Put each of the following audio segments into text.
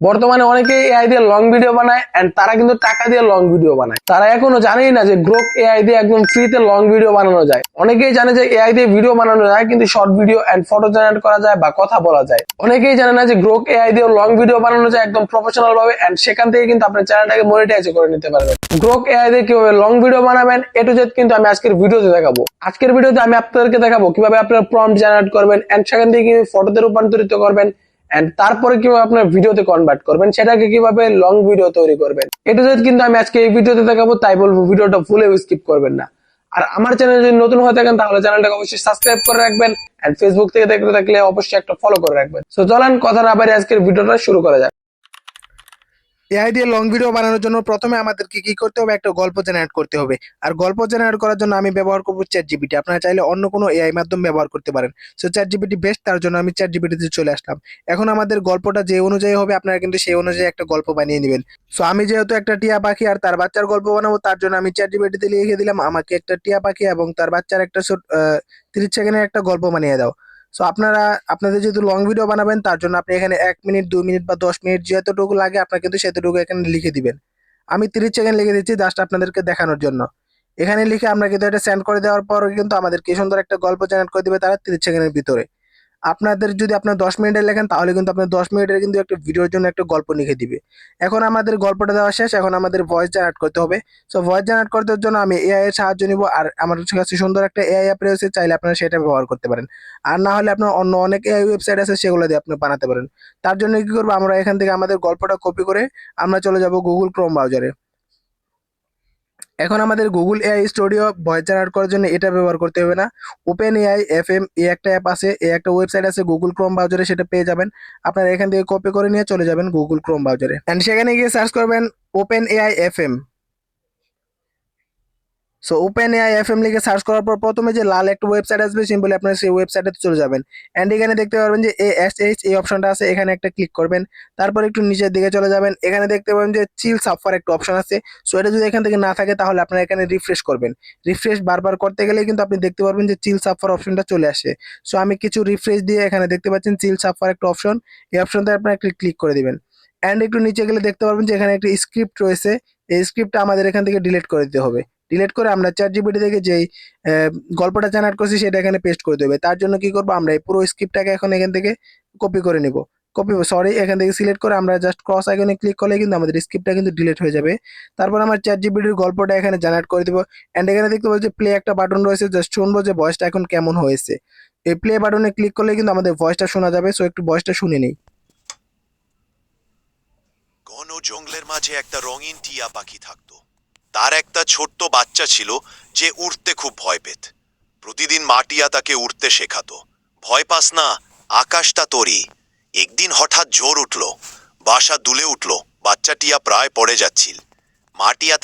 বর্তমানে অনেকে এআই দিয়ে লং ভিডিও বানায় এন্ড তারা কিন্তু টাকা দিয়ে লং ভিডিও বানায়। তারা এখনও জানেই না যে গ্রোক এআই দিয়ে একদম ফ্রিতে লং ভিডিও বানানো যায়। অনেকেই জানে যে এআই দিয়ে ভিডিও বানানো যায়, কিন্তু short video and photo generate করা যায় বা কথা বলা যায়। অনেকেই জানে না যে গ্রোক এআই দিয়ে লং ভিডিও বানানো যায় একদম প্রফেশনাল ভাবে এন্ড সেখান থেকে কিন্তু আপনার চ্যানেলটাকে মনিটাইজ করে নিতে পারবেন। গ্রোক এআই দিয়ে কীভাবে লং ভিডিও বানাবেন এ টু জেড কিন্তু আমি আজকের ভিডিওতে দেখাবো। আজকের ভিডিওতে আমি আপনাদেরকে দেখাবো কীভাবে আপনার প্রম্পট জেনারেট করবেন এন্ড সেখান থেকে ফটোতে রূপান্তরিত করবেন। এন্ড তারপরে কীভাবে আপনার ভিডিওতে কনভার্ট করবেন, সেটাকে কীভাবে লং ভিডিও তৈরি করবেন। এটা যদি কিন্তু আমি আজকে এই ভিডিওতে দেখাবো, তাই বলব ভিডিওটা ফুলে স্কিপ করবেন না। আর আমার চ্যানেল যদি নতুন হয়ে থাকেন, তাহলে চ্যানেলটাকে অবশ্যই সাবস্ক্রাইব করে রাখবেন। এন্ড ফেসবুক থেকে দেখতে থাকলে অবশ্যই একটা ফলো করে রাখবেন। তো চলেন, কথা না বাইরে আজকের ভিডিওটা শুরু করা যাক। এআই দিয়ে লং ভিডিও বানানোর জন্য প্রথমে আমাদেরকে কি করতে হবে? একটা গল্প জেনারেট করতে হবে। আর গল্প জেনারেট করার জন্য আমি ব্যবহার করব চ্যাট জিবিটি আপনারা চাইলে অন্য কোনো এআই মাধ্যম ব্যবহার করতে পারেন। সো চ্যাট জিবিটি বেস্ট তার জন্য আমি চ্যাট জিবিটিতে চলে আসলাম। এখন আমাদের গল্পটা যে অনুযায়ী হবে, আপনারা কিন্তু সেই অনুযায়ী একটা গল্প বানিয়ে নেবেন। সো আমি যেহেতু একটা টিয়া পাখি আর তার বাচ্চার গল্প বানাবো, তার জন্য আমি চ্যাট জিবিটিতে লিখে দিলাম, আমাকে একটা টিয়া পাখি এবং তার বাচ্চার একটা তিরিশ সেকেন্ডের একটা গল্প বানিয়ে দাও। সো আপনারা, আপনাদের যেহেতু লং ভিডিও বানাবেন, তার জন্য আপনি এখানে এক মিনিট দুই মিনিট বা দশ মিনিট যতটুকু লাগে, আপনার কিন্তু সেতটুকু এখানে লিখে দিবেন। আমি তিরিশ সেকেন্ড লিখে দিচ্ছি জাস্ট আপনাদেরকে দেখানোর জন্য। এখানে লিখে আমরা কিন্তু এটা সেন্ড করে দেওয়ার পর কিন্তু আমাদেরকে সুন্দর একটা গল্প জেনারেট করে দেবে তারা তিরিশ সেকেন্ডের ভিতরে। আপনাদের যদি আপনার দশ মিনিটের লেখেন, তাহলে কিন্তু আপনার দশ মিনিটের কিন্তু একটা ভিডিওর জন্য একটা গল্প লিখে দিবে। এখন আমাদের গল্পটা দেওয়া শেষ, এখন আমাদের ভয়েস জেনারেট করতে হবে। সো ভয়েস জেনারেট করতে জন্য আমি এআই এর সাহায্য নিব, আর আমার কাছে সুন্দর একটা এআই অ্যাপ রয়েছে, চাইলে আপনারা সেটা ব্যবহার করতে পারেন। আর না হলে আপনার অন্য অনেক এআই ওয়েবসাইট আছে, সেগুলো দিয়ে আপনি বানাতে পারেন। তার জন্য কি করব, আমরা এখান থেকে আমাদের গল্পটা কপি করে আমরা চলে যাব গুগল ক্রোম ব্রাউজারে এখন আমাদের Google AI studio voice generate করার জন্য এটা ব্যবহার করতে হবে না। ওপেন এআই এফ এম এ একটা অ্যাপ আছে, এ একটা ওয়েবসাইট আছে গুগল ক্রোম ব্রাউজারে সেটা পেয়ে যাবেন। আপনারা এখান থেকে কপি করে নিয়ে চলে যাবেন গুগল ক্রোম ব্রাউজারে অ্যান্ড সেখানে গিয়ে সার্চ করবেন OpenAI F M so OpenAI F M লিখে সার্চ করার পর প্রথমে যে লাল একটা ওয়েবসাইট আসবে সিম্পলি আপনার সেই ওয়েবসাইটে চলে যাবেন। অ্যান্ড এখানে দেখতে পারবেন যে এস এইচ এই অপশনটা আছে, এখানে একটা ক্লিক করবেন। তারপর একটু নিচের দিকে চলে যাবেন। এখানে দেখতে পাবেন যে চিল সাফার একটা অপশন আছে। সো এটা যদি এখান থেকে না থাকে, তাহলে আপনারা এখানে রিফ্রেশ করবেন। রিফ্রেশ বারবার করতে গেলে কিন্তু আপনি দেখতে পারবেন যে চিল সাফার অপশনটা চলে আসে। সো আমি কিছু রিফ্রেশ দিয়ে এখানে দেখতে পাচ্ছেন চিল সাফার একটা অপশন এই অপশনটা আপনারা একটু ক্লিক করে দেবেন। অ্যান্ড একটু নিচে গেলে দেখতে পারবেন যে এখানে একটা স্ক্রিপ্ট রয়েছে। এই স্ক্রিপ্টটা আমাদের এখান থেকে ডিলিট করে দিতে হবে। ডিলিট করে আমরা চ্যাট জিপিটি থেকে যেই গল্পটা জেনারেট করছি সেটা এখানে পেস্ট করে দেবে। তার জন্য কি করব আমরা এই পুরো স্ক্রিপ্টটাকে এখন এখান থেকে কপি করে নিব। কপি সরি এখান থেকে সিলেক্ট করে আমরা জাস্ট ক্রস আইকনে ক্লিক করলে কিন্তু আমাদের স্ক্রিপ্টটা কিন্তু ডিলিট হয়ে যাবে। তারপর আমার চ্যাট জিপিটির গল্পটা এখানে জেনারেট করে দিব। অ্যান্ড এখানে দেখতে পাবো যে প্লে একটা বাটন রয়েছে জাস্ট শুনব যে ভয়েসটা এখন কেমন হয়েছে। এই প্লে বাটনে ক্লিক করলে কিন্তু আমাদের ভয়েসটা শোনা যাবে। সো একটু ভয়েসটা শুনে নিই। ঘন জঙ্গলের মাঝে একটা রঙিন টিয়া পাখি থাকতো। তার একটা ছোট্ট বাচ্চা ছিল যে উঠতে খুব ভয় পেত। প্রতিদিন মাটিয়া তাকে উঠতে শেখাত। ভয় পাস না, আকাশটা তরি একদিন হঠাৎ জোর উঠল, বাসা দুলে উঠল, বাচ্চাটিয়া প্রায় পড়ে যাচ্ছিল। মাটিয়া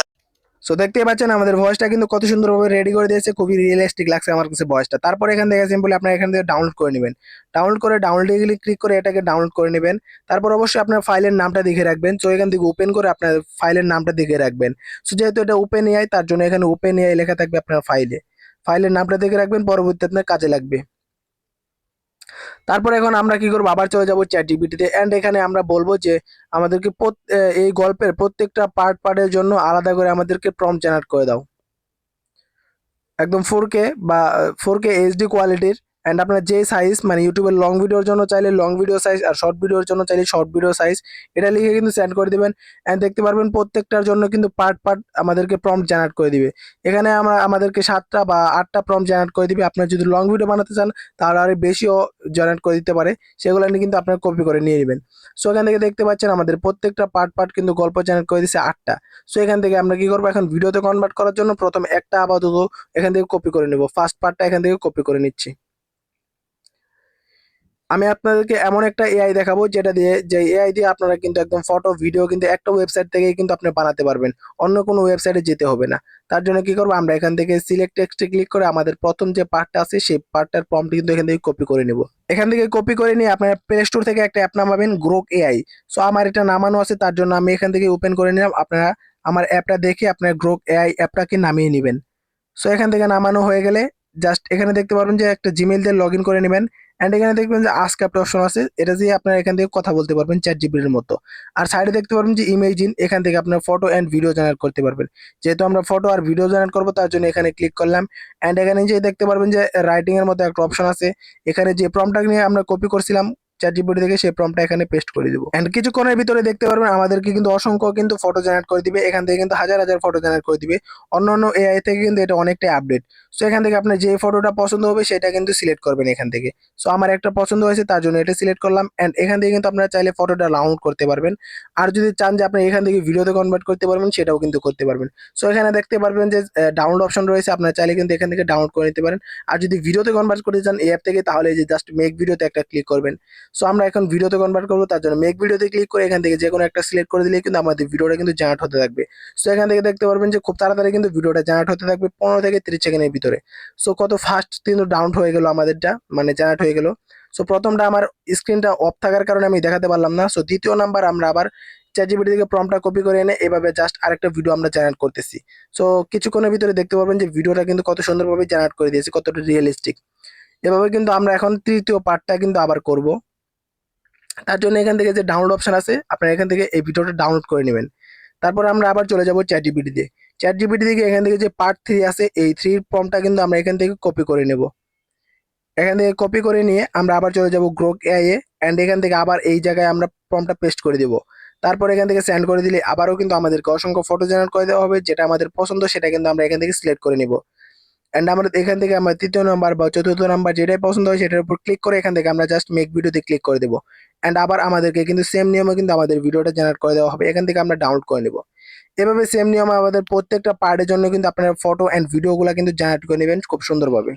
সো দেখতেই পাচ্ছেন আমাদের ভয়েসটা কিন্তু কত সুন্দরভাবে রেডি করে দিয়েছে, খুবই রিয়েলিস্টিক লাগছে আমার কাছে ভয়েসটা তারপরে এখান থেকে সিম্পলি আপনার এখান থেকে ডাউনলোড করে নেবেন। ডাউনলোড করে ডাউনলোডে ক্লিক করে এটাকে ডাউনলোড করে নেবেন। তারপর অবশ্যই আপনার ফাইলের নামটা দেখে রাখবেন। সো এখান থেকে ওপেন করে আপনার ফাইলের নামটা দেখে রাখবেন। সো যেহেতু এটা ওপেন এআই তার জন্য এখানে ওপেন এআই লেখা থাকবে আপনার ফাইলে ফাইলের নামটা দেখে রাখবেন, পরবর্তীতে আপনার কাজে লাগবে। তারপর এখন আমরা কি করব? আবার চলে যাব চ্যাট জিপিটিতে অ্যান্ড এখানে আমরা বলব যে, আমাদেরকে এই গল্পের প্রত্যেকটা পার্ট পার্টের জন্য আলাদা করে আমাদেরকে প্রম জেনারেট করে দাও। একদম ফোর কে বা ফোর কে এইচডি কোয়ালিটির অ্যান্ড আপনার যে সাইজ মানে ইউটিউবের লং ভিডিওর জন্য চাইলে লং ভিডিও সাইজ আর শর্ট ভিডিওর জন্য চাইলে শর্ট ভিডিও সাইজ এটা লিখে কিন্তু সেন্ড করে দিবেন। অ্যান্ড দেখতে পারবেন প্রত্যেকটার জন্য কিন্তু পার্ট পার্ট আমাদেরকে প্রম জেনারেট করে দিবে। এখানে আমরা আমাদেরকে সাতটা বা আটটা প্রম জেনারেট করে দিবে। আপনার যদি লং ভিডিও বানাতে চান, তাহলে আরও বেশিও জেনারেট করে দিতে পারে। সেগুলো নিয়ে কিন্তু আপনার কপি করে নিয়ে নেবেন। সো এখান থেকে দেখতে পাচ্ছেন আমাদের প্রত্যেকটা পার্ট পার্ট কিন্তু গল্প জেনারেট করে দিচ্ছে আটটা। সো এখান থেকে আমরা কী করব? এখন ভিডিওতে কনভার্ট করার জন্য প্রথম একটা আপাতত এখান থেকে কপি করে নেব। ফার্স্ট পার্টটা এখান থেকে কপি করে নিচ্ছি। আমি আপনাদেরকে এমন একটা এআই দেখাবো যেটা দিয়ে যে এআই দিয়ে আপনারা কিন্তু একদম ফটো ভিডিও কিন্তু একটা ওয়েবসাইট থেকেই কিন্তু আপনি বানাতে পারবেন। অন্য কোনো ওয়েবসাইটে যেতে হবে না। তার জন্য কি করব, আমরা এখান থেকে সিলেক্ট টেক্সটে ক্লিক করে আমাদের প্রথম যে পার্টটা আছে, সেই পার্টটার প্রম্পট কিন্তু এখান থেকে কপি করে নেব। এখান থেকে কপি করে নিয়ে আপনারা প্লে স্টোর থেকে একটা অ্যাপ নামাবেন গ্রোক এআই সো আমার এটা নামানো আছে, তার জন্য আমি এখান থেকে ওপেন করে নিলাম। আপনারা আমার অ্যাপটা দেখে আপনার গ্রোক এআই অ্যাপটাকে নামিয়ে নেবেন। সো এখান থেকে নামানো হয়ে গেলে জাস্ট এখানে দেখতে পারবেন যে একটা জিমেল দিয়ে লগ ইন করে নেবেন অ্যান্ড এখানে দেখবেন যে আস্ক একটা অপশন আছে, এটা দিয়ে আপনার এখান থেকে কথা বলতে পারবেন চ্যাট জিবির মতো। আর সাইডে দেখতে পারবেন যে ইমেজিন এখান থেকে আপনার ফটো অ্যান্ড ভিডিও জেনারেট করতে পারবেন। যেহেতু আমরা ফটো আর ভিডিও জেনারেট করব, তার জন্য এখানে ক্লিক করলাম অ্যান্ড এখানে যে দেখতে পারবেন যে রাইটিংয়ের মতো একটা অপশন আছে। এখানে যে প্রমটা নিয়ে আমরা কপি করছিলাম চ্যাট জিপিটি থেকে সেই প্রমটা এখানে পেস্ট করে দিব। অ্যান্ড কিছুক্ষণের ভিতরে দেখতে পারবেন আমাদেরকে কিন্তু অসংখ্য কিন্তু ফটো জেনারেট করে দিবে। এখান থেকে কিন্তু হাজার হাজার ফটো জেনারেট করে দিবে। অন্য অন্য এআই থেকে কিন্তু এটা অনেকটাই আপডেট সো এখান থেকে আপনার যে ফটোটা পছন্দ হবে সেটা কিন্তু সিলেক্ট করবেন এখান থেকে। সো আমার একটা পছন্দ হয়েছে, তার জন্য এটা সিলেক্ট করলাম। অ্যান্ড এখান থেকে কিন্তু আপনারা চাইলে ফটোটা ডাউনলোড করতে পারবেন। আর যদি চান যে আপনি এখান থেকে ভিডিওতে কনভার্ট করতে পারবেন, সেটাও কিন্তু করতে পারবেন। সো এখানে দেখতে পারবেন যে ডাউনলোড অপশন রয়েছে। আপনারা চাইলে কিন্তু এখান থেকে ডাউনলোড করে নিতে পারেন। আর যদি ভিডিওতে কনভার্ট করতে চান এই অ্যাপ থেকে, তাহলে যে জাস্ট মেক ভিডিওতে একটা ক্লিক করবেন। সো আমরা এখন ভিডিওতে কনভার্ট করব, তার জন্য মেক ভিডিওতে ক্লিক করে এখান থেকে যে কোনো একটা সিলেক্ট করে দিলে কিন্তু আমাদের ভিডিওটা কিন্তু জেনারেট হতে থাকবে। সো এখান থেকে দেখতে পারবেন যে খুব তাড়াতাড়ি কিন্তু ভিডিওটা জেনারেট হতে থাকবে পনেরো থেকে তিরিশ সেকেন্ডের ভিতরে। সো কত ফাস্ট কিন্তু ডাউন হয়ে গেল আমাদেরটা মানে জেনারেট হয়ে গেল। সো প্রথমটা আমার স্ক্রিনটা অফ থাকার কারণে আমি দেখাতে পারলাম না। সো দ্বিতীয় নাম্বার আমরা আবার চ্যাটজিপিটি থেকে প্রমটা কপি করে এনে এভাবে জাস্ট আরেকটা ভিডিও আমরা জেনারেট করতেছি। সো কিছুক্ষণের ভিতরে দেখতে পারবেন যে ভিডিওটা কিন্তু কত সুন্দরভাবে জেনারেট করে দিয়েছি, কতটা রিয়েলিস্টিক এভাবে কিন্তু আমরা এখন তৃতীয় পার্টটা কিন্তু আবার করব। তার জন্য এখান থেকে যে ডাউনলোড অপশন আছে, আপনারা এখান থেকে এই ভিডিওটা ডাউনলোড করে নেবেন। তারপর আমরা আবার চলে যাব চ্যাট দিয়ে। চ্যাট জিপিটি থেকে এখান থেকে যে পার্ট থ্রি আছে, এই থ্রি ফর্মটা কিন্তু আমরা এখান থেকে কপি করে নেব। এখান থেকে কপি করে নিয়ে আমরা আবার চলে যাব গ্রোক এআই এ অ্যান্ড এখান থেকে আবার এই জায়গায় আমরা ফর্মটা পেস্ট করে দিব। তারপর এখান থেকে সেন্ড করে দিলে আবারও কিন্তু আমাদেরকে অসংখ্য ফটো জেনারেট করে দেওয়া হবে, যেটা আমাদের পছন্দ, সেটা কিন্তু আমরা এখান থেকে সিলেক্ট করে নিব। অ্যান্ড আমরা এখান থেকে আমরা তৃতীয় নাম্বার বা চতুর্থ নাম্বার যেটাই পছন্দ হয় সেটার উপর ক্লিক করে এখান থেকে আমরা জাস্ট মেক ভিডিওতে ক্লিক করে দেবো। অ্যান্ড আবার আমাদেরকে কিন্তু সেম নিয়মে কিন্তু আমাদের ভিডিওটা জেনারেট করে দেওয়া হবে। এখান থেকে আমরা ডাউনলোড করে নেব। এভাবে সেম নিয়মে আমাদের প্রত্যেকটা পার্টের জন্য কিন্তু আপনারা ফটো অ্যান্ড ভিডিওগুলো কিন্তু জেনারেট করে নেবেন খুব সুন্দরভাবে।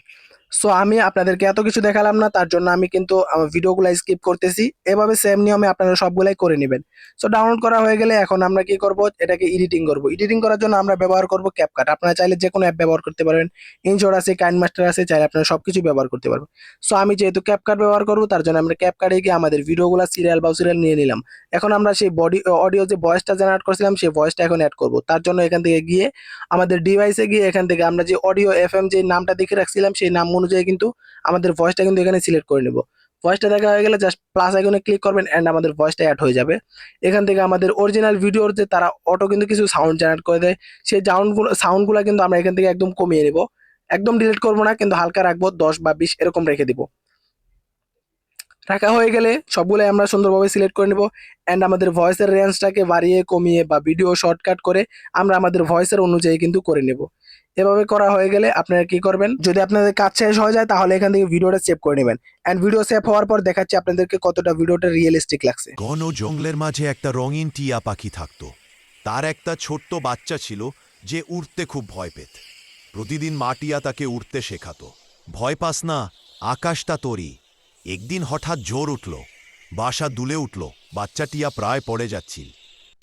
সো আমি আপনাদেরকে এত কিছু দেখালাম না, তার জন্য আমি কিন্তু আমার ভিডিওগুলো স্কিপ করতেছি। এভাবে সেম নিয়মে আপনারা সবগুলাই করে নেবেন। সো ডাউনলোড করা হয়ে গেলে এখন আমরা কি করব? এটাকে এডিটিং করব। এডিটিং করার জন্য আমরা ব্যবহার করব ক্যাপকাট আপনারা চাইলে যে কোনো অ্যাপ ব্যবহার করতে পারবেন ইনশোর আছে কাইন মাস্টার আছে, চাইলে আপনারা সবকিছু ব্যবহার করতে পারবেন। সো আমি যেহেতু ক্যাপকাট ব্যবহার করব, তার জন্য আমরা ক্যাপকাটে গিয়ে আমাদের ভিডিওগুলো সিরিয়াল বা সিরিয়াল নিয়ে নিলাম। এখন আমরা সেই বডি অডিও যে ভয়েসটা জেনারেট করছিলাম, সেই ভয়েসটা এখন অ্যাড করব। তার জন্য এখান থেকে গিয়ে আমাদের ডিভাইসে গিয়ে এখান থেকে আমরা যে অডিও এফ এম যে নামটা দেখে রাখছিলাম, সেই নাম অনুযায়ী কিন্তু আমাদের ভয়েসটা কিন্তু এখানে সিলেক্ট করে নেব। ভয়েসটা দেখা হয়ে গেলে জাস্ট প্লাস আইকনে ক্লিক করবেন অ্যান্ড আমাদের ভয়েসটা অ্যাড হয়ে যাবে। এখান থেকে আমাদের অরিজিনাল ভিডিওর যে তারা অটো কিন্তু কিছু সাউন্ড জেনারেট করে দেয়। সেই সাউন্ডগুলো সাউন্ডগুলো কিন্তু আমরা এখান থেকে একদম কমিয়ে নেব। একদম ডিলিট করব না, কিন্তু হালকা রাখব, দশ বা বিশ এরকম রেখে দিব। রাখা হয়ে গেলে সবগুলোই আমরা সুন্দরভাবে সিলেক্ট করে নেব। অ্যান্ড আমাদের ভয়েসের রেঞ্জটাকে বাড়িয়ে, কমিয়ে বা ভিডিও শর্টকাট করে আমরা আমাদের ভয়েসের অনুযায়ী কিন্তু করে নেব। এভাবে করা হয়ে গেলে আপনারা কি করবেন? যদি আপনাদের কাজ শেষ হয়ে যায়, তাহলে এখান থেকে ভিডিওটা সেভ করে নেবেন। অ্যান্ড ভিডিও সেভ হওয়ার পর দেখাচ্ছি আপনাদেরকে কতটা ভিডিওটা রিয়েলিস্টিক লাগছে। ঘন জঙ্গলের মাঝে একটা রঙিন টিয়া পাখি থাকতো। তার একটা ছোট্ট বাচ্চা ছিল যে উড়তে খুব ভয় পেত। প্রতিদিন মাটিয়া তাকে উড়তে শেখাতো। ভয় পাস না, আকাশটা তরি একদিন হঠাৎ জোর উঠল। বাসা দুলে উঠল। বাচ্চা টিয়া প্রায় পড়ে যাচ্ছিল।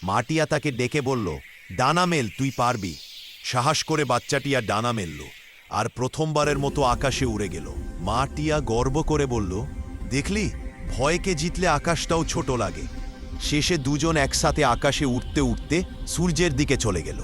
মাটিয়া তাকে ডেকে বলল, ডানা মেল, তুই পারবি। সাহস করে বাচ্চাটিয়া ডানা মেলল আর প্রথমবারের মতো আকাশে উড়ে গেল। মা টিয়া গর্ব করে বলল, দেখলি, ভয়কে জিতলে আকাশটাও ছোট লাগে। শেষে দুজন একসাথে আকাশে উঠতে উঠতে সূর্যের দিকে চলে গেল।